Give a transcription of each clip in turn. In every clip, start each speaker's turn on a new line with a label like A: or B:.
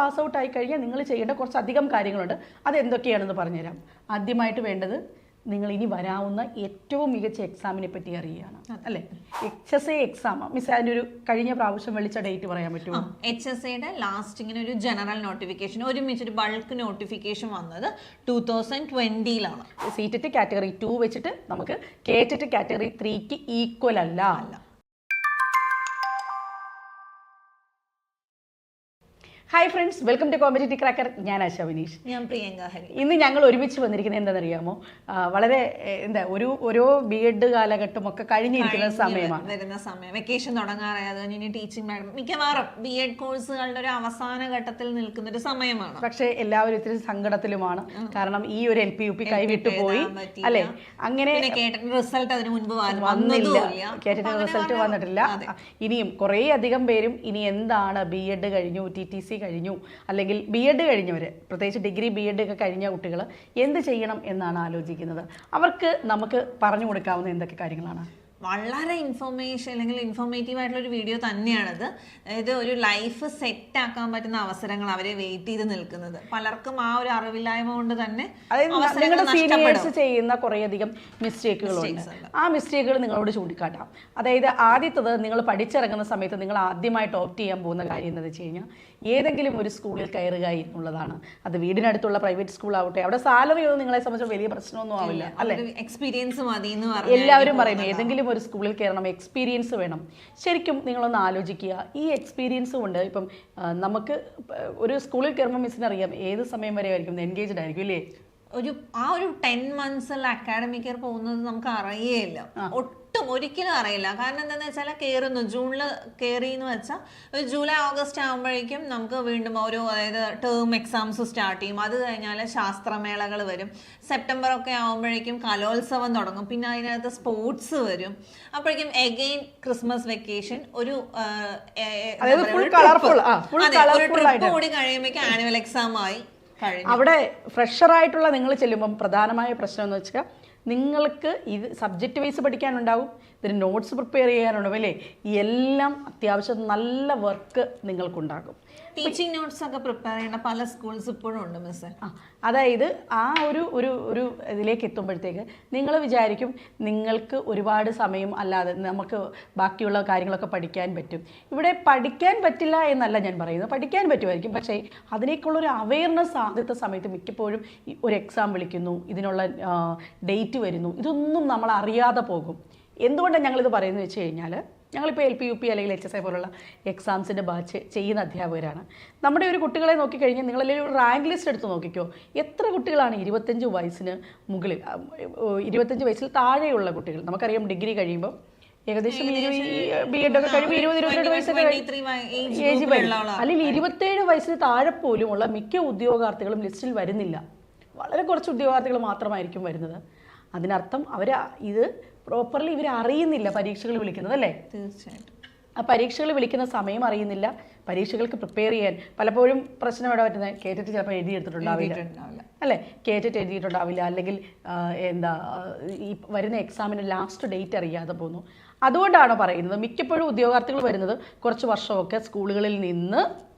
A: Pass out ആയി കഴിഞ്ഞാൽ നിങ്ങൾ ചെയ്യേണ്ട കുറച്ചധികം കാര്യങ്ങളുണ്ട്. അത് എന്തൊക്കെയാണെന്ന് പറഞ്ഞുതരാം. ആദ്യമായിട്ട് വേണ്ടത് നിങ്ങൾ ഇനി വരാവുന്ന ഏറ്റവും മികച്ച എക്സാമിനെ പറ്റി അറിയുകയാണ്. അല്ലേ? H S A exam miss അതിന്റെ ഒരു കഴിഞ്ഞ പ്രാവശ്യം വിളിച്ച ഡേറ്റ് പറയാൻ പറ്റുമോ?
B: എച്ച് എസ് എയുടെ ലാസ്റ്റ് ഇങ്ങനെ ഒരു ജനറൽ നോട്ടിഫിക്കേഷൻ ഒരുമിച്ച് ഒരു ബൾക്ക് നോട്ടിഫിക്കേഷൻ വന്നത് ടൂ തൗസൻഡ് ട്വന്റിയിലാണ്
A: സീറ്ററ്റ് കാറ്റഗറി ടു വെച്ചിട്ട് നമുക്ക് കേറ്ററ്റ് കാറ്റഗറി ത്രീക്ക് ഈക്വൽ അല്ല. അല്ല. Hi friends welcome to competitive cracker ഞാൻ ആശ വിനീഷ്.
B: ഞാൻ പ്രിയങ്ക ഹരി.
A: ഇന്ന് ഞങ്ങൾ ഒരുമിച്ച് വന്നിരിക്കുന്നത് എന്താണെന്നറിയാമോ? വളരെ എന്താ ഒരു ഓരോ ബി എഡ് കാലഘട്ടം ഒക്കെ കഴിഞ്ഞിരിക്കുന്ന സമയമാണ്
B: വരുന്ന സമയം. വെക്കേഷൻ തുടങ്ങാറായി. അത് കഴിഞ്ഞ് ടീച്ചിങ് മാഡം മിക്കവാറും ബി എഡ് കോഴ്സുകളുടെ ഒരു അവസാന ഘട്ടത്തിൽ നിൽക്കുന്ന ഒരു സമയമാണ്.
A: പക്ഷേ എല്ലാവരും ഇത്തിരി സങ്കടത്തിലുമാണ്. കാരണം ഈ ഒരു എൽ പി യു പി കൈവിട്ടു പോയി. അല്ലെ? അങ്ങനെ
B: റിസൾട്ട് അതിന് മുൻപ്
A: വന്നില്ല. കേട്ടിട്ട് റിസൾട്ട് വന്നിട്ടില്ല. ഇനിയും കുറേ അധികം പേരും ഇനി എന്താണ് ബി എഡ് കഴിഞ്ഞു ടി ടി സി കഴിഞ്ഞു. അല്ലെങ്കിൽ ബി എഡ് കഴിഞ്ഞവർ പ്രത്യേകിച്ച് ഡിഗ്രി ബി എഡ് ഒക്കെ കഴിഞ്ഞ കുട്ടികൾ എന്ത് ചെയ്യണം എന്നാണ് ആലോചിക്കുന്നത്. അവർക്ക് നമുക്ക് പറഞ്ഞു കൊടുക്കാവുന്ന എന്തൊക്കെ കാര്യങ്ങളാണ്?
B: വളരെ ഇൻഫോർമേഷൻ അല്ലെങ്കിൽ ഇൻഫോർമേറ്റീവ് ആയിട്ടുള്ള ഒരു വീഡിയോ തന്നെയാണിത്. അതായത് ഒരു ലൈഫ് സെറ്റ് ആക്കാൻ പറ്റുന്ന അവസരങ്ങൾ അവരെ വെയിറ്റ് ചെയ്ത് നിൽക്കുന്നത്. പലർക്കും ആ ഒരു അറിവില്ലായ്മ കൊണ്ട് തന്നെ
A: സീനിയേഴ്സ് ചെയ്യുന്ന കുറേയധികം മിസ്റ്റേക്കുകളുണ്ട് ആ മിസ്റ്റേക്കുകൾ നിങ്ങളോട് ചൂണ്ടിക്കാട്ടാം. അതായത് ആദ്യത്തത് നിങ്ങൾ പഠിച്ചിറങ്ങുന്ന സമയത്ത് നിങ്ങൾ ആദ്യമായിട്ട് ഓപ്റ്റ് ചെയ്യാൻ പോകുന്ന കാര്യം എന്താണെന്ന് വെച്ച് കഴിഞ്ഞാൽ ഏതെങ്കിലും ഒരു സ്കൂളിൽ കയറുക എന്നുള്ളതാണ്. അത് വീടിനടുത്തുള്ള പ്രൈവറ്റ് സ്കൂൾ ആവട്ടെ അവിടെ സാലറി ഒന്നും നിങ്ങളെ സംബന്ധിച്ച് വലിയ പ്രശ്നമൊന്നും ആവില്ല അല്ലെ?
B: എക്സ്പീരിയൻസ് മതി എന്ന്
A: എല്ലാവരും പറയും ഏതെങ്കിലും ഒരു സ്കൂളിൽ കയറണം എക്സ്പീരിയൻസ് വേണം. ശരിക്കും നിങ്ങളൊന്ന് ആലോചിക്കുക. ഈ എക്സ്പീരിയൻസ് കൊണ്ട് ഇപ്പം നമുക്ക് ഒരു സ്കൂളിൽ കയറുമ്പോൾ മിസ്സിനറിയാം ഏത് സമയം വരെ ആയിരിക്കും എൻഗേജ്ഡ് ആയിരിക്കും അല്ലേ
B: ഒരു ആ ഒരു ടെൻ മന്ത്സിൽ അക്കാഡമിക് ഇയർ പോകുന്നത് നമുക്ക് അറിയേയില്ല. ഒട്ടും ഒരിക്കലും അറിയില്ല. കാരണം എന്താണെന്ന് വെച്ചാൽ കയറുന്നു ജൂണിൽ കയറി എന്ന് വെച്ചാൽ ഒരു ജൂലൈ ഓഗസ്റ്റ് ആകുമ്പോഴേക്കും നമുക്ക് വീണ്ടും ഓരോ അതായത് ടേം എക്സാംസ് സ്റ്റാർട്ട് ചെയ്യും. അത് കഴിഞ്ഞാൽ ശാസ്ത്രമേളകൾ വരും. സെപ്റ്റംബർ ഒക്കെ ആകുമ്പോഴേക്കും കലോത്സവം തുടങ്ങും. പിന്നെ അതിനകത്ത് സ്പോർട്സ് വരും. അപ്പോഴേക്കും എഗെയിൻ ക്രിസ്മസ് വെക്കേഷൻ ഒരു
A: ആയിട്ട്.
B: കൂടി കഴിയുമ്പോഴേക്കും ആനുവൽ എക്സാം ആയി.
A: അവിടെ ഫ്രഷറായിട്ടുള്ള നിങ്ങൾ ചെല്ലുമ്പം പ്രധാനമായ പ്രശ്നം എന്ന് വെച്ചാൽ നിങ്ങൾക്ക് ഇത് സബ്ജക്റ്റ് വൈസ് പഠിക്കാനുണ്ടാവും. ഇതിന് നോട്ട്സ് പ്രിപ്പയർ ചെയ്യാനുണ്ടാവും അല്ലേ? എല്ലാം അത്യാവശ്യം നല്ല വർക്ക് നിങ്ങൾക്കുണ്ടാകും.
B: ടീച്ചിങ് നോട്ട്സ് ഒക്കെ പ്രിപ്പയർ ചെയ്യേണ്ട പല സ്കൂൾസ് ഇപ്പോഴും ഉണ്ട് മിസ്
A: അതായത് ആ ഒരു ഒരു ഒരു ഇതിലേക്ക് എത്തുമ്പോഴത്തേക്ക് നിങ്ങൾ വിചാരിക്കും നിങ്ങൾക്ക് ഒരുപാട് സമയം അല്ലാതെ നമുക്ക് ബാക്കിയുള്ള കാര്യങ്ങളൊക്കെ പഠിക്കാൻ പറ്റും. ഇവിടെ പഠിക്കാൻ പറ്റില്ല എന്നല്ല ഞാൻ പറയുന്നത്. പഠിക്കാൻ പറ്റുമായിരിക്കും. പക്ഷേ അതിനേക്കുള്ള ഒരു അവയർനെസ് ആദ്യത്തെ സമയത്ത് മിക്കപ്പോഴും ഒരു എക്സാം വിളിക്കുന്നു ഇതിനുള്ള ഡേറ്റ് വരുന്നു ഇതൊന്നും നമ്മൾ അറിയാതെ പോകും. എന്തുകൊണ്ടാണ് ഞങ്ങളിത് പറയുന്നത് വെച്ച് കഴിഞ്ഞാൽ ഞങ്ങളിപ്പോൾ എൽ പി യു പി അല്ലെങ്കിൽ എച്ച് എസ് ഐ പോലുള്ള എക്സാംസിന്റെ ബാച്ച് ചെയ്യുന്ന അധ്യാപകരാണ്. നമ്മുടെ ഒരു കുട്ടികളെ നോക്കിക്കഴിഞ്ഞാൽ നിങ്ങളെല്ലാം ഒരു റാങ്ക് ലിസ്റ്റ് എടുത്ത് നോക്കിക്കോ. എത്ര കുട്ടികളാണ് ഇരുപത്തഞ്ച് വയസ്സിന് മുകളിൽ ഇരുപത്തഞ്ച് വയസ്സിൽ താഴെയുള്ള കുട്ടികൾ? നമുക്കറിയാം ഡിഗ്രി കഴിയുമ്പോൾ ഏകദേശം ബി എഡ് ഒക്കെ കഴിയുമ്പോൾ ഇരുപത് ഇരുപത്തിരണ്ട് വയസ്സൊക്കെ ഏജ് അല്ലെങ്കിൽ ഇരുപത്തേഴ് വയസ്സിന് താഴെ പോലുമുള്ള മിക്ക ഉദ്യോഗാർത്ഥികളും ലിസ്റ്റിൽ വരുന്നില്ല. വളരെ കുറച്ച് ഉദ്യോഗാർത്ഥികൾ മാത്രമായിരിക്കും വരുന്നത്. അതിനർത്ഥം അവർ ഇത് പ്രോപ്പർലി ഇവർ അറിയുന്നില്ല പരീക്ഷകൾ വിളിക്കുന്നത് അല്ലേ?
B: തീർച്ചയായിട്ടും.
A: ആ പരീക്ഷകൾ വിളിക്കുന്ന സമയം അറിയുന്നില്ല. പരീക്ഷകൾക്ക് പ്രിപ്പയർ ചെയ്യാൻ പലപ്പോഴും പ്രശ്നം ഇവിടെ പറ്റുന്നത് കേറ്റിട്ട് ചിലപ്പോൾ എഴുതിയെടുത്തിട്ടുണ്ടാവില്ല. അല്ലേ? കേട്ടിട്ട് എഴുതിയിട്ടുണ്ടാവില്ല. അല്ലെങ്കിൽ എന്താ ഈ വരുന്ന എക്സാമിന്റെ ലാസ്റ്റ് ഡേറ്റ് അറിയാതെ പോകുന്നു അതുകൊണ്ടാണ് പറയുന്നത്. മിക്കപ്പോഴും ഉദ്യോഗാർത്ഥികൾ വരുന്നത് കുറച്ച് വർഷമൊക്കെ സ്കൂളുകളിൽ നിന്ന്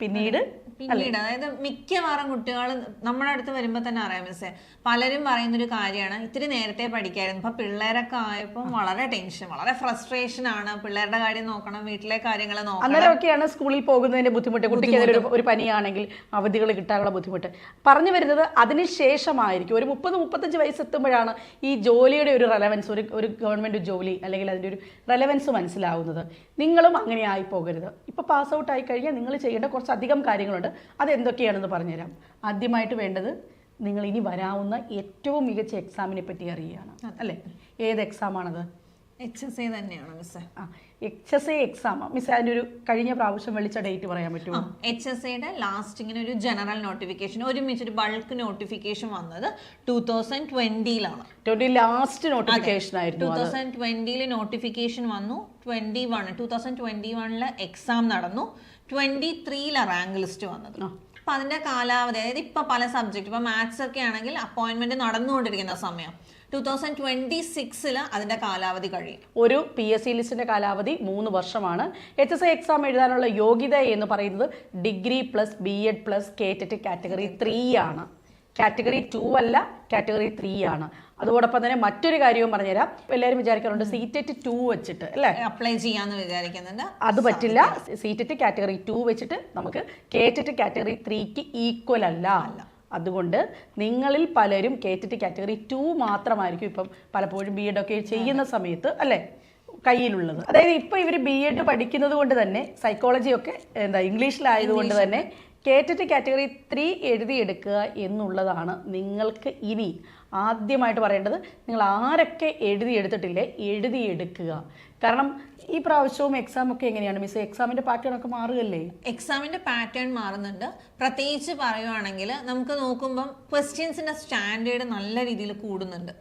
A: പിന്നീട്
B: പിന്നീട് അതായത് മിക്കവാറും കുട്ടികൾ നമ്മുടെ അടുത്ത് വരുമ്പോൾ തന്നെ അറിയാം മിസ്സേ. പലരും പറയുന്ന ഒരു കാര്യമാണ് ഇത്തിരി നേരത്തെ പഠിക്കായിരുന്നു. ഇപ്പൊ പിള്ളേരൊക്കെ ആയപ്പോൾ വളരെ ടെൻഷൻ വളരെ ഫ്രസ്ട്രേഷൻ ആണ്. പിള്ളേരുടെ കാര്യം നോക്കണം വീട്ടിലെ കാര്യങ്ങൾ നോക്കണം.
A: അന്നേരമൊക്കെയാണ് സ്കൂളിൽ പോകുന്നതിന്റെ ബുദ്ധിമുട്ട് കുട്ടിക്ക് ഒരു പനിയാണെങ്കിൽ അവധികൾ കിട്ടാനുള്ള ബുദ്ധിമുട്ട്. പറഞ്ഞു വരുന്നത് അതിനുശേഷമായിരിക്കും ഒരു മുപ്പത് മുപ്പത്തഞ്ച് വയസ്സെത്തുമ്പോഴാണ് ഈ ജോലിയുടെ ഒരു റെലവൻസ് ഒരു ഒരു ഗവൺമെന്റ് ജോലി അല്ലെങ്കിൽ അതിന്റെ ഒരു റെലവൻസ് മനസ്സിലാവുന്നത്. നിങ്ങളും അങ്ങനെ ആയി പോകരുത്. ഇപ്പൊ പാസ് ഔട്ട് ആയി കഴിഞ്ഞാൽ നിങ്ങൾ ചെയ്യേണ്ട കുറച്ചധികം കാര്യങ്ങളുണ്ട്. അതെന്തൊക്കെയാണെന്ന് പറഞ്ഞുതരാം. ആദ്യമായിട്ട് വേണ്ടത് നിങ്ങൾ ഇനി വരാവുന്ന ഏറ്റവും മികച്ച എക്സാമിനെ പറ്റി അറിയുകയാണ്. അല്ലേ? ഏത് എക്സാമാണത്
B: എച്ച് എസ് എ തന്നെയാണ് മിസ്
A: ആ H S A exam miss അതിന്റെ ഒരു കഴിഞ്ഞ പ്രാവശ്യം വിളിച്ച ഡേറ്റ് പറയാൻ പറ്റുമോ?
B: എച്ച് എസ് ഐയുടെ ലാസ്റ്റ് ഇങ്ങനെ ഒരു ജനറൽ നോട്ടിഫിക്കേഷൻ ഒരുമിച്ച് ഒരു ബൾക്ക് നോട്ടിഫിക്കേഷൻ വന്നത് ടൂ തൗസൻഡ് ട്വന്റിയിലാണ്
A: ട്വന്റി ലാസ്റ്റ് നോട്ടിഫിക്കേഷൻ ആയിരുന്നു
B: ടൂ തൗസൻഡ് ട്വന്റിയിൽ നോട്ടിഫിക്കേഷൻ വന്നു. Twenty one two thousand twenty വണ്ണിൽ എക്സാം നടന്നു. ട്വന്റി ത്രീയിലാണ് റാങ്ക് ലിസ്റ്റ് വന്നത്. അപ്പൊ അതിന്റെ കാലാവധി അതായത് ഇപ്പൊ പല സബ്ജക്റ്റ് ഇപ്പൊ മാത്സ് ഒക്കെ ആണെങ്കിൽ അപ്പോയിന്റ്മെന്റ് നടന്നുകൊണ്ടിരിക്കുന്ന സമയം. ടൂ തൗസൻഡ് ട്വന്റി സിക്സിൽ അതിന്റെ കാലാവധി കഴിയും.
A: ഒരു പി എസ് സി ലിസ്റ്റിന്റെ കാലാവധി മൂന്ന് വർഷമാണ്. എച്ച് എസ് ഐ എക്സാം എഴുതാനുള്ള യോഗ്യത എന്ന് പറയുന്നത് degree plus B Ed plus KTET category three ആണ്. കാറ്റഗറി ടു അല്ല കാറ്റഗറി ത്രീ ആണ്. അതോടൊപ്പം തന്നെ മറ്റൊരു കാര്യവും പറഞ്ഞുതരാം. എല്ലാവരും വിചാരിക്കാറുണ്ട് സീറ്ററ്റ് ടു വെച്ചിട്ട് അല്ലേ?
B: അപ്ലൈ ചെയ്യാന്ന് വിചാരിക്കുന്നുണ്ട്.
A: അത് പറ്റില്ല. സീറ്ററ്റ് കാറ്റഗറി ടു വെച്ചിട്ട് നമുക്ക് കേറ്ററ്റ് കാറ്റഗറി ത്രീക്ക് ഈക്വൽ അല്ല. അല്ല. അതുകൊണ്ട് നിങ്ങളിൽ പലരും കേറ്ററ്റ് കാറ്റഗറി ടു മാത്രമായിരിക്കും ഇപ്പം പലപ്പോഴും ബി എഡ് ഒക്കെ ചെയ്യുന്ന സമയത്ത് അല്ലേ? കയ്യിലുള്ളത്. അതായത് ഇപ്പൊ ഇവർ ബി എഡ് പഠിക്കുന്നത് കൊണ്ട് തന്നെ സൈക്കോളജി ഒക്കെ എന്താ ഇംഗ്ലീഷിലായതുകൊണ്ട് തന്നെ കേറ്ററ്റ് കാറ്റഗറി ത്രീ എഴുതിയെടുക്കുക എന്നുള്ളതാണ് നിങ്ങൾക്ക് ഇനി ആദ്യമായിട്ട് പറയേണ്ടത് നിങ്ങൾ ആരൊക്കെ എഴുതിയെടുത്തിട്ടില്ലേ എഴുതിയെടുക്കുക കാരണം ഈ പ്രാവശ്യവും എക്സാം ഒക്കെ എങ്ങനെയാണ്? മിസ് എക്സാമിന്റെ പാറ്റേൺ ഒക്കെ മാറുകയല്ലേ?
B: എക്സാമിന്റെ പാറ്റേൺ മാറുന്നുണ്ട്. പ്രത്യേകിച്ച് പറയുവാണെങ്കിൽ നമുക്ക് നോക്കുമ്പം ക്വസ്റ്റ്യൻസിന്റെ സ്റ്റാൻഡേർഡ് നല്ല രീതിയിൽ കൂടുന്നുണ്ട്.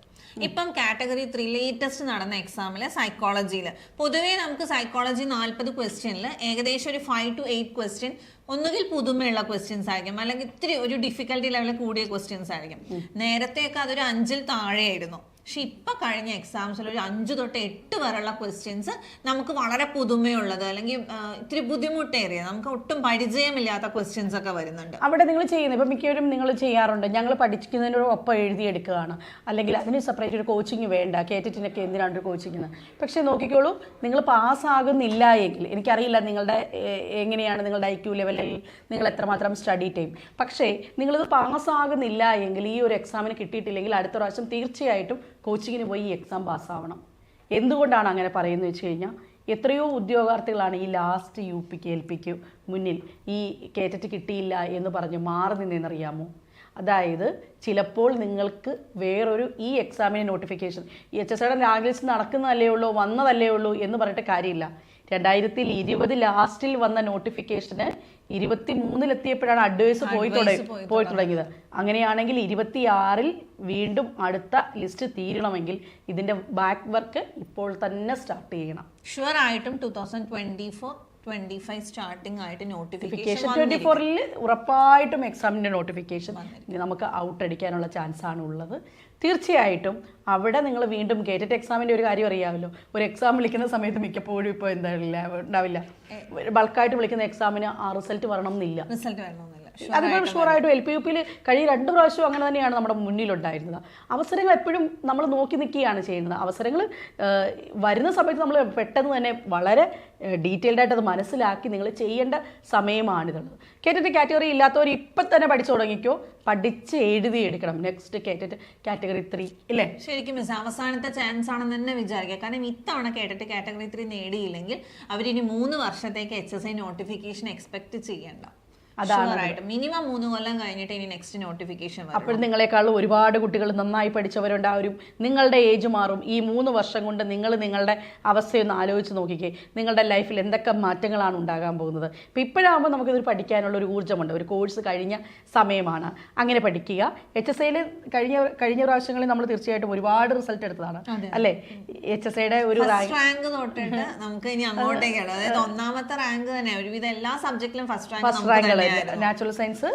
B: ഇപ്പം കാറ്റഗറി ത്രീ ലേറ്റസ്റ്റ് നടന്ന എക്സാമിൽ സൈക്കോളജിയിൽ പൊതുവേ നമുക്ക് സൈക്കോളജി നാൽപ്പത് ക്വസ്റ്റ്യനിൽ ഏകദേശം ഒരു ഫൈവ് ടു എയ്റ്റ് ക്വസ്റ്റ്യൻ ഒന്നുകിൽ പുതുമയുള്ള ക്വസ്റ്റ്യൻസ് ആയിരിക്കും. അല്ലെങ്കിൽ ഇത്തിരി ഒരു ഡിഫിക്കൽട്ടി ലെവലിൽ കൂടിയ ക്വസ്റ്റ്യൻസ് ആയിരിക്കും. നേരത്തെയൊക്കെ അതൊരു അഞ്ചിൽ താഴെയായിരുന്നു. പക്ഷെ ഇപ്പൊ കഴിഞ്ഞ എക്സാംസിൽ ഒരു അഞ്ച് തൊട്ട് എട്ട് വരെയുള്ള ക്വസ്റ്റ്യൻസ് നമുക്ക് വളരെ പുതുമയുള്ളത് അല്ലെങ്കിൽ ഇത്തിരി ബുദ്ധിമുട്ടേറിയ നമുക്ക് ഒട്ടും പരിചയമില്ലാത്ത ക്വസ്റ്റ്യൻസ് ഒക്കെ വരുന്നുണ്ട്.
A: അവിടെ നിങ്ങൾ ചെയ്യുന്നത് ഇപ്പം മിക്കവരും നിങ്ങൾ ചെയ്യാറുണ്ട് ഞങ്ങൾ പഠിക്കുന്നതിനോടൊപ്പം എഴുതിയെടുക്കുകയാണ്. അല്ലെങ്കിൽ അതിന് സെപ്പറേറ്റ് ഒരു കോച്ചിങ് വേണ്ട കേറ്റിനൊക്കെ എന്തിനാണ് ഒരു കോച്ചിങ് പക്ഷേ നോക്കിക്കോളൂ നിങ്ങൾ പാസ്സാകുന്നില്ല എങ്കിൽ എനിക്കറിയില്ല നിങ്ങളുടെ എങ്ങനെയാണ് നിങ്ങളുടെ ഐ ക്യു ലെവലിൽ നിങ്ങൾ എത്രമാത്രം സ്റ്റഡി ടൈം പക്ഷേ നിങ്ങളിത് പാസ്സാകുന്നില്ല എങ്കിൽ ഈ ഒരു എക്സാമിന് കിട്ടിയിട്ടില്ലെങ്കിൽ അടുത്ത പ്രാവശ്യം തീർച്ചയായിട്ടും കോച്ചിങ്ങിന് പോയി എക്സാം പാസ്സാവണം. എന്തുകൊണ്ടാണ് അങ്ങനെ പറയുന്നത് വെച്ച് കഴിഞ്ഞാൽ എത്രയോ ഉദ്യോഗാർത്ഥികളാണ് ഈ ലാസ്റ്റ് യു പിക്ക് എൽ പിക്ക് മുന്നിൽ ഈ കേറ്ററ്റ് കിട്ടിയില്ല എന്ന് പറഞ്ഞ് മാറി നിന്നെന്നറിയാമോ അതായത് ചിലപ്പോൾ നിങ്ങൾക്ക് വേറൊരു ഈ എക്സാമിന് നോട്ടിഫിക്കേഷൻ ഈ എച്ച് എസ് ഐയുടെ റാങ്ക് ലിസ്റ്റ് നടക്കുന്നതല്ലേ ഉള്ളൂ വന്നതല്ലേ ഉള്ളൂ എന്ന് പറഞ്ഞിട്ട് കാര്യമില്ല. രണ്ടായിരത്തി ഇരുപത് ലാസ്റ്റിൽ വന്ന നോട്ടിഫിക്കേഷന് ഇരുപത്തി മൂന്നിലെത്തിയപ്പോഴാണ് അഡ്വൈസ് പോയി തുടങ്ങി പോയി തുടങ്ങിയത്. അങ്ങനെയാണെങ്കിൽ ഇരുപത്തി ആറിൽ വീണ്ടും അടുത്ത ലിസ്റ്റ് തീരണമെങ്കിൽ ഇതിന്റെ ബാക്ക് വർക്ക് ഇപ്പോൾ തന്നെ സ്റ്റാർട്ട് ചെയ്യണം.
B: ഷുവർ ആയിട്ടും two thousand twenty four twenty five starting ആയിട്ട് നോട്ടിഫിക്കേഷൻ
A: ട്വന്റി ഫോറിൽ ഉറപ്പായിട്ടും എക്സാമിന്റെ നോട്ടിഫിക്കേഷൻ നമുക്ക് ഔട്ട് അടിക്കാനുള്ള ചാൻസ് ആണ് ഉള്ളത്. തീർച്ചയായിട്ടും അവിടെ നിങ്ങൾ വീണ്ടും കേറ്ററ്റ് എക്സാമിന്റെ ഒരു കാര്യം അറിയാമല്ലോ. ഒരു എക്സാം വിളിക്കുന്ന സമയത്ത് മിക്കപ്പോഴും ഇപ്പോൾ എന്താ ഉണ്ടാവില്ല. ബൾക്കായിട്ട് വിളിക്കുന്ന എക്സാമിന് ആ റിസൾട്ട് വരണം എന്നില്ല
B: റിസൾട്ട് വരണമെന്നില്ല.
A: അതുപോലെ ഷുവറായിട്ടും എൽ പി യു പിയിൽ കഴിഞ്ഞ രണ്ട് പ്രാവശ്യം അങ്ങനെ തന്നെയാണ് നമ്മുടെ മുന്നിലുണ്ടായിരുന്നത്. അവസരങ്ങൾ എപ്പോഴും നമ്മൾ നോക്കി നിൽക്കുകയാണ് ചെയ്യുന്നത്. അവസരങ്ങൾ വരുന്ന സമയത്ത് നമ്മൾ പെട്ടെന്ന് തന്നെ വളരെ ഡീറ്റെയിൽഡ് ആയിട്ട് അത് മനസ്സിലാക്കി നിങ്ങൾ ചെയ്യേണ്ട സമയമാണിതുള്ളത്. കേറ്ററ്റ് കാറ്റഗറി ഇല്ലാത്തവർ ഇപ്പം തന്നെ പഠിച്ചു തുടങ്ങിക്കോ. പഠിച്ച് എഴുതി എടുക്കണം. നെക്സ്റ്റ് കേറ്ററ്റ് കാറ്റഗറി ത്രീ ഇല്ലേ?
B: ശരിക്കും മിസ് അവസാനത്തെ ചാൻസ് ആണെന്ന് തന്നെ വിചാരിക്കുക. കാരണം ഇത്തവണ കേട്ടിട്ട് കാറ്റഗറി ത്രീ നേടിയില്ലെങ്കിൽ അവരിനി മൂന്ന് വർഷത്തേക്ക് H S I notification expect ചെയ്യണ്ട. ആയിട്ട്. മിനിമം മൂന്ന് കൊല്ലം കഴിഞ്ഞിട്ട് ഇനി നെക്സ്റ്റ് നോട്ടിഫിക്കേഷൻ
A: അപ്പോൾ നിങ്ങളെക്കാളും ഒരുപാട് കുട്ടികൾ നന്നായി പഠിച്ചവരുണ്ടാവും നിങ്ങളുടെ ഏജ് മാറും. ഈ മൂന്ന് വർഷം കൊണ്ട് നിങ്ങൾ നിങ്ങളുടെ അവസ്ഥയൊന്ന് ആലോചിച്ച് നോക്കിക്കേ. നിങ്ങളുടെ ലൈഫിൽ എന്തൊക്കെ മാറ്റങ്ങളാണ് ഉണ്ടാകാൻ പോകുന്നത്? ഇപ്പം ഇപ്പോഴാകുമ്പോൾ നമുക്കിതൊരു പഠിക്കാനുള്ള ഒരു ഊർജമുണ്ട്. ഒരു കോഴ്സ് കഴിഞ്ഞ സമയമാണ്. അങ്ങനെ പഠിക്കുക. എച്ച് എസ് ഐയിൽ കഴിഞ്ഞ കഴിഞ്ഞ പ്രാവശ്യങ്ങളിൽ നമ്മൾ തീർച്ചയായിട്ടും ഒരുപാട് റിസൾട്ട് എടുത്തതാണ്. അല്ലേ? എച്ച് എസ് ഐയുടെ ഒരു
B: റാങ്ക് തൊട്ടിട്ട് നമുക്ക് ഇനി അങ്ങോട്ടേക്കാണ് അതായത് ഒന്നാമത്തെ റാങ്ക് തന്നെ. ഒരുവിധം എല്ലാ സബ്ജക്റ്റിലും first rank
A: natural science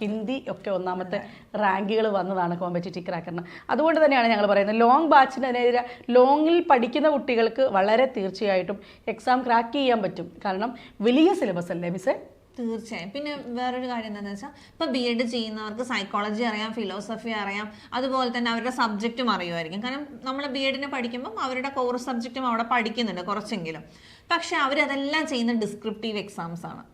A: Hindi ഒക്കെ ഒന്നാമത്തെ റാങ്കുകൾ വന്നതാണ് കോമ്പറ്റേറ്റീവ് ക്രാക്കറിന് അതുകൊണ്ട് തന്നെയാണ് ഞങ്ങൾ പറയുന്നത് ലോങ് ബാച്ചിനെതിരെ ലോങ്ങിൽ പഠിക്കുന്ന കുട്ടികൾക്ക് വളരെ തീർച്ചയായിട്ടും എക്സാം ക്രാക്ക് ചെയ്യാൻ പറ്റും. കാരണം വലിയ സിലബസ് അല്ലേ മിസ്സേ
B: തീർച്ചയായും. പിന്നെ വേറൊരു കാര്യം എന്താണെന്ന് വെച്ചാൽ ഇപ്പൊ ബി എഡ് ചെയ്യുന്നവർക്ക് സൈക്കോളജി അറിയാം ഫിലോസഫി അറിയാം അതുപോലെ തന്നെ അവരുടെ സബ്ജക്റ്റും അറിയുമായിരിക്കും. കാരണം നമ്മൾ ബി എഡിനെ പഠിക്കുമ്പോൾ അവരുടെ കോർ സബ്ജക്റ്റും അവിടെ പഠിക്കുന്നുണ്ട് കുറച്ചെങ്കിലും. പക്ഷെ അവരതെല്ലാം ചെയ്യുന്ന ഡിസ്ക്രിപ്റ്റീവ് എക്സാംസ് ആണ്.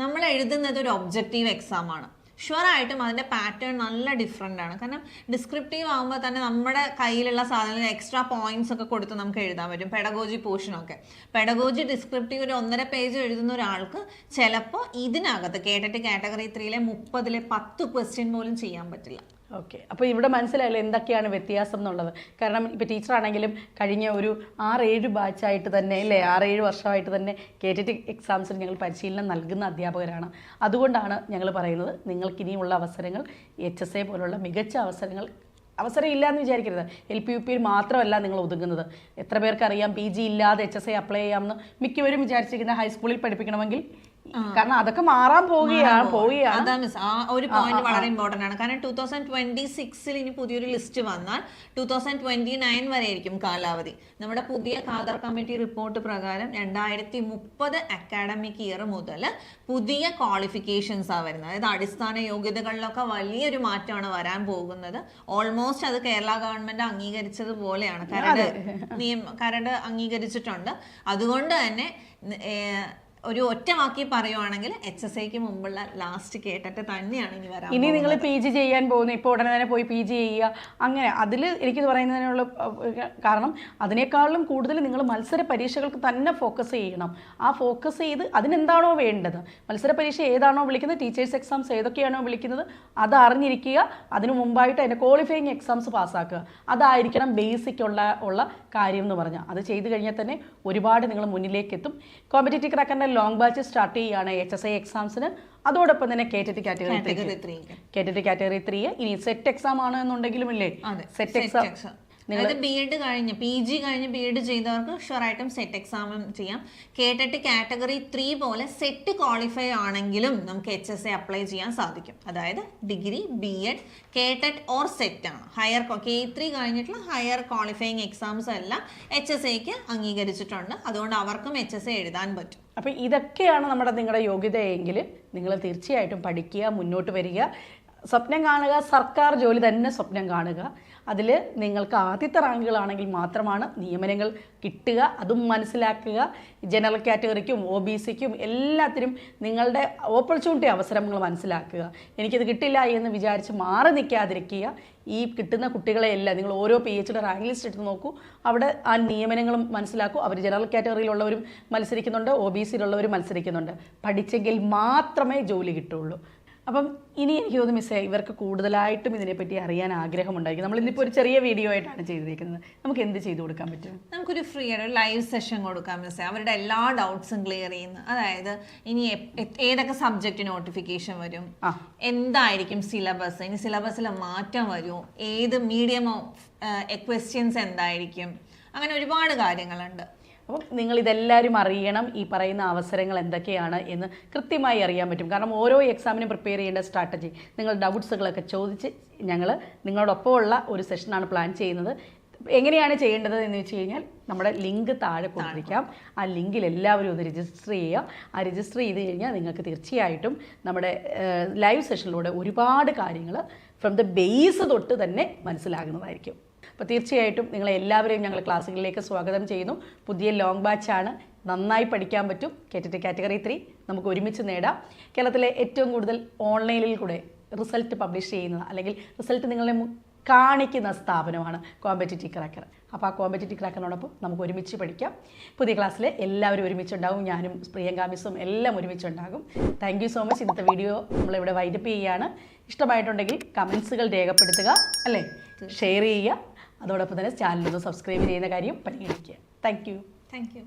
B: നമ്മൾ എഴുതുന്നത് ഒരു ഒബ്ജക്റ്റീവ് എക്സാം ആണ്. ഷുവർ ആയിട്ടും അതിന്റെ പാറ്റേൺ നല്ല ഡിഫറെന്റ് ആണ്. കാരണം ഡിസ്ക്രിപ്റ്റീവ് ആകുമ്പോൾ തന്നെ നമ്മുടെ കയ്യിലുള്ള സാധനങ്ങൾ എക്സ്ട്രാ പോയിന്റ്സ് ഒക്കെ കൊടുത്ത് നമുക്ക് എഴുതാൻ പറ്റും. പെഡഗോജി പോർഷനൊക്കെ പെഡഗോജി ഡിസ്ക്രിപ്റ്റീവ് ഒരു ഒന്നര പേജ് എഴുതുന്ന ഒരാൾക്ക് ചിലപ്പോൾ ഇതിനകത്ത് കേട്ടിട്ട് കാറ്റഗറി ത്രീയിലെ മുപ്പതിലെ പത്ത് ക്വസ്റ്റ്യൻ പോലും ചെയ്യാൻ പറ്റില്ല.
A: ഓക്കെ അപ്പോൾ ഇവിടെ മനസ്സിലായല്ലോ എന്തൊക്കെയാണ് വ്യത്യാസം എന്നുള്ളത്? കാരണം ഇപ്പോൾ ടീച്ചറാണെങ്കിലും കഴിഞ്ഞ ഒരു ആറേഴ് ബാച്ചായിട്ട് തന്നെ അല്ലേ? ആറേഴ് വർഷമായിട്ട് തന്നെ കേട്ടിട്ട് എക്സാംസിന് ഞങ്ങൾ പരിശീലനം നൽകുന്ന അധ്യാപകരാണ്. അതുകൊണ്ടാണ് ഞങ്ങൾ പറയുന്നത് നിങ്ങൾക്ക് ഇനിയുള്ള അവസരങ്ങൾ എച്ച് എസ് എ പോലുള്ള മികച്ച അവസരങ്ങൾ അവസരം ഇല്ല എന്ന് വിചാരിക്കരുത്. എൽ പി യു പിയിൽ മാത്രമല്ല നിങ്ങൾ ഒതുങ്ങുന്നത്. എത്ര പേർക്കറിയാം പി ജി ഇല്ലാതെ എച്ച് എസ് ഐ അപ്ലൈ ചെയ്യാമെന്ന് മിക്കവരും വിചാരിച്ചിരിക്കുന്ന ഹൈസ്കൂളിൽ പഠിപ്പിക്കണമെങ്കിൽ കാരണം അതൊക്കെ മാറാൻ പോവുകയാണ് പോവുകയാണ്
B: അതാ മിസ് ആ ഒരു പോയിന്റ് വളരെ ഇമ്പോർട്ടന്റ് ആണ്. കാരണം ടൂ തൗസൻഡ് ട്വന്റി സിക്സിൽ ഇനി പുതിയൊരു ലിസ്റ്റ് വന്നാൽ ടൂ തൗസൻഡ് ട്വന്റി നയൻ വരെ ആയിരിക്കും കാലാവധി. നമ്മുടെ പുതിയ ഖാദർ കമ്മിറ്റി റിപ്പോർട്ട് പ്രകാരം രണ്ടായിരത്തി മുപ്പത് അക്കാഡമിക് ഇയർ മുതൽ പുതിയ ക്വാളിഫിക്കേഷൻസ് ആ വരുന്നത്. അതായത് അടിസ്ഥാന യോഗ്യതകളിലൊക്കെ വലിയൊരു മാറ്റമാണ് വരാൻ പോകുന്നത്. ഓൾമോസ്റ്റ് അത് കേരള ഗവൺമെന്റ് അംഗീകരിച്ചത് പോലെയാണ്. കരട് നിയമ കരട് അംഗീകരിച്ചിട്ടുണ്ട്. അതുകൊണ്ട് തന്നെ ഒരു ഒറ്റ വാക്കി പറയുവാണെങ്കിൽ എച്ച് എസ് ഐക്ക് മുമ്പുള്ള ലാസ്റ്റ് കേട്ടിട്ട് തന്നെയാണ് ഇനി വരാം
A: ഇനി നിങ്ങൾ പി ജി ചെയ്യാൻ പോകുന്നു. ഇപ്പോൾ ഉടനെ തന്നെ പോയി പി ജി ചെയ്യുക. അങ്ങനെ അതിൽ എനിക്ക് പറയുന്നതിനുള്ള കാരണം അതിനേക്കാളും കൂടുതൽ നിങ്ങൾ മത്സര പരീക്ഷകൾക്ക് തന്നെ ഫോക്കസ് ചെയ്യണം. ആ ഫോക്കസ് ചെയ്ത് അതിനെന്താണോ വേണ്ടത്? മത്സര പരീക്ഷ ഏതാണോ വിളിക്കുന്നത്? ടീച്ചേഴ്സ് എക്സാംസ് ഏതൊക്കെയാണോ വിളിക്കുന്നത്? അത് അറിഞ്ഞിരിക്കുക. അതിനു മുമ്പായിട്ട് അതിന്റെ ക്വാളിഫയിങ് എക്സാംസ് പാസ്സാക്കുക അതായിരിക്കണം ബേസിക് ഉള്ള ഉള്ള കാര്യം എന്ന് പറഞ്ഞാൽ. അത് ചെയ്തു കഴിഞ്ഞാൽ തന്നെ ഒരുപാട് നിങ്ങൾ മുന്നിലേക്ക് എത്തും കോമ്പറ്റേറ്റീവ് ക്രാക്കറിന്റെ ലോങ് ബാച്ച് സ്റ്റാർട്ട് ചെയ്യുകയാണ് എച്ച് എസ് ഐ എക്സാംസിന് അതോടൊപ്പം തന്നെ K T T category
B: category
A: category three ഇനി സെറ്റ് എക്സാം ആണ് എന്നുണ്ടെങ്കിലും ഇല്ലേ സെറ്റ് എക്സാം
B: അതായത് ബി എഡ് കഴിഞ്ഞ് പി ജി കഴിഞ്ഞ് ബി എഡ് ചെയ്തവർക്ക് ഷുവറായിട്ടും സെറ്റ് എക്സാമും ചെയ്യാം. കേട്ടിട്ട് കാറ്റഗറി ത്രീ പോലെ സെറ്റ് ക്വാളിഫൈ ആണെങ്കിലും നമുക്ക് എച്ച് എസ് എ അപ്ലൈ ചെയ്യാൻ സാധിക്കും. അതായത് degree B Ed KTET or set ആണ്. ഹയർ കെ ത്രീ കഴിഞ്ഞിട്ടുള്ള ഹയർ ക്വാളിഫയിങ് എക്സാംസ് എല്ലാം എച്ച് എസ് എക്ക് അംഗീകരിച്ചിട്ടുണ്ട്. അതുകൊണ്ട് അവർക്കും എച്ച് എസ് എ എഴുതാൻ പറ്റും.
A: അപ്പം ഇതൊക്കെയാണ് നമ്മുടെ നിങ്ങളുടെ യോഗ്യതയെങ്കിൽ നിങ്ങൾ തീർച്ചയായിട്ടും പഠിക്കുക മുന്നോട്ട് വരിക. സ്വപ്നം കാണുക സർക്കാർ ജോലി തന്നെ സ്വപ്നം കാണുക. അതിൽ നിങ്ങൾക്ക് ആദ്യത്തെ റാങ്കുകളാണെങ്കിൽ മാത്രമാണ് നിയമനങ്ങൾ കിട്ടുക അതും മനസ്സിലാക്കുക. ജനറൽ കാറ്റഗറിക്കും ഒ ബി സിക്കും എല്ലാത്തിനും നിങ്ങളുടെ ഓപ്പർച്യൂണിറ്റി അവസരങ്ങൾ മനസ്സിലാക്കുക. എനിക്കിത് കിട്ടില്ല എന്ന് വിചാരിച്ച് മാറി നിൽക്കാതിരിക്കുക. ഈ കിട്ടുന്ന കുട്ടികളെയെല്ലാം നിങ്ങൾ ഓരോ P H D rank list എടുത്ത് നോക്കൂ. അവിടെ ആ നിയമനങ്ങളും മനസ്സിലാക്കൂ. അവർ ജനറൽ കാറ്റഗറിയിലുള്ളവരും മത്സരിക്കുന്നുണ്ട് ഒ ബി സിയിലുള്ളവരും മത്സരിക്കുന്നുണ്ട്. പഠിച്ചെങ്കിൽ മാത്രമേ ജോലി കിട്ടുള്ളൂ അപ്പം ഇനി എനിക്ക് തോന്നുന്നു മിസ്സേ ഇവർക്ക് കൂടുതലായിട്ടും ഇതിനെപ്പറ്റി അറിയാൻ ആഗ്രഹമുണ്ടായിരിക്കും. നമ്മൾ ഇന്നിപ്പോൾ ഒരു ചെറിയ വീഡിയോ ആയിട്ടാണ് ചെയ്തിരിക്കുന്നത്. നമുക്ക് എന്ത് ചെയ്തു കൊടുക്കാൻ പറ്റും?
B: നമുക്കൊരു ഫ്രീ ആയിട്ട് ലൈവ് സെഷൻ കൊടുക്കാം മിസ്സേ. അവരുടെ എല്ലാ ഡൗട്ട്സും ക്ലിയർ ചെയ്യുന്ന അതായത് ഇനി ഏതൊക്കെ സബ്ജക്റ്റ് നോട്ടിഫിക്കേഷൻ വരും? എന്തായിരിക്കും സിലബസ് ഇനി സിലബസിൽ മാറ്റം വരും ഏത് മീഡിയം ഓഫ് ക്വസ്റ്റ്യൻസ് എന്തായിരിക്കും? അങ്ങനെ ഒരുപാട് കാര്യങ്ങളുണ്ട്.
A: അപ്പം നിങ്ങൾ ഇതെല്ലാവരും അറിയണം ഈ പറയുന്ന അവസരങ്ങൾ എന്തൊക്കെയാണ് എന്ന് കൃത്യമായി അറിയാൻ പറ്റും. കാരണം ഓരോ എക്സാമിനും പ്രിപ്പയർ ചെയ്യേണ്ട സ്ട്രാറ്റജി നിങ്ങൾ ഡൗട്ട്സുകളൊക്കെ ചോദിച്ച് ഞങ്ങൾ നിങ്ങളോടൊപ്പമുള്ള ഒരു സെഷനാണ് പ്ലാൻ ചെയ്യുന്നത്. എങ്ങനെയാണ് ചെയ്യേണ്ടത് എന്ന് വെച്ച് കഴിഞ്ഞാൽ നമ്മുടെ ലിങ്ക് താഴെ കൊടുത്തിരിക്കാം. ആ ലിങ്കിൽ എല്ലാവരും ഒന്ന് രജിസ്റ്റർ ചെയ്യുക. ആ രജിസ്റ്റർ ചെയ്ത് കഴിഞ്ഞാൽ നിങ്ങൾക്ക് തീർച്ചയായിട്ടും നമ്മുടെ ലൈവ് സെഷനിലൂടെ ഒരുപാട് കാര്യങ്ങൾ ഫ്രം ദ ബേസ് തൊട്ട് തന്നെ മനസ്സിലാകുന്നതായിരിക്കും. അപ്പോൾ തീർച്ചയായിട്ടും നിങ്ങളെ എല്ലാവരെയും ഞങ്ങൾ ക്ലാസ്സുകളിലേക്ക് സ്വാഗതം ചെയ്യുന്നു. പുതിയ ലോങ് ബാച്ചാണ് നന്നായി പഠിക്കാൻ പറ്റും. കേട്ടിട്ട് കാറ്റഗറി ത്രീ നമുക്ക് ഒരുമിച്ച് നേടാം. കേരളത്തിലെ ഏറ്റവും കൂടുതൽ ഓൺലൈനിൽ കൂടെ റിസൾട്ട് പബ്ലിഷ് ചെയ്യുന്നത് അല്ലെങ്കിൽ റിസൾട്ട് നിങ്ങളെ കാണിക്കുന്ന സ്ഥാപനമാണ് കോമ്പറ്റേറ്റീവ് ക്രാക്കർ അപ്പോൾ ആ കോമ്പറ്റേറ്റീവ് ക്രാക്കറിനോടൊപ്പം നമുക്ക് ഒരുമിച്ച് പഠിക്കാം. പുതിയ ക്ലാസ്സിലെ എല്ലാവരും ഒരുമിച്ചുണ്ടാകും ഞാനും പ്രിയങ്ക മിസ്സും എല്ലാം ഒരുമിച്ചുണ്ടാകും. താങ്ക് യു സോ മച്ച് ഇന്നത്തെ വീഡിയോ നമ്മളിവിടെ വൈൻഡപ്പ് ചെയ്യുകയാണ്. ഇഷ്ടമായിട്ടുണ്ടെങ്കിൽ കമൻസുകൾ രേഖപ്പെടുത്തുക അല്ലേ? ഷെയർ ചെയ്യുക. അതോടൊപ്പം തന്നെ ചാനലൊന്ന് സബ്സ്ക്രൈബ് ചെയ്യുന്ന കാര്യം പരിഗണിക്കുക. Thank you
B: thank you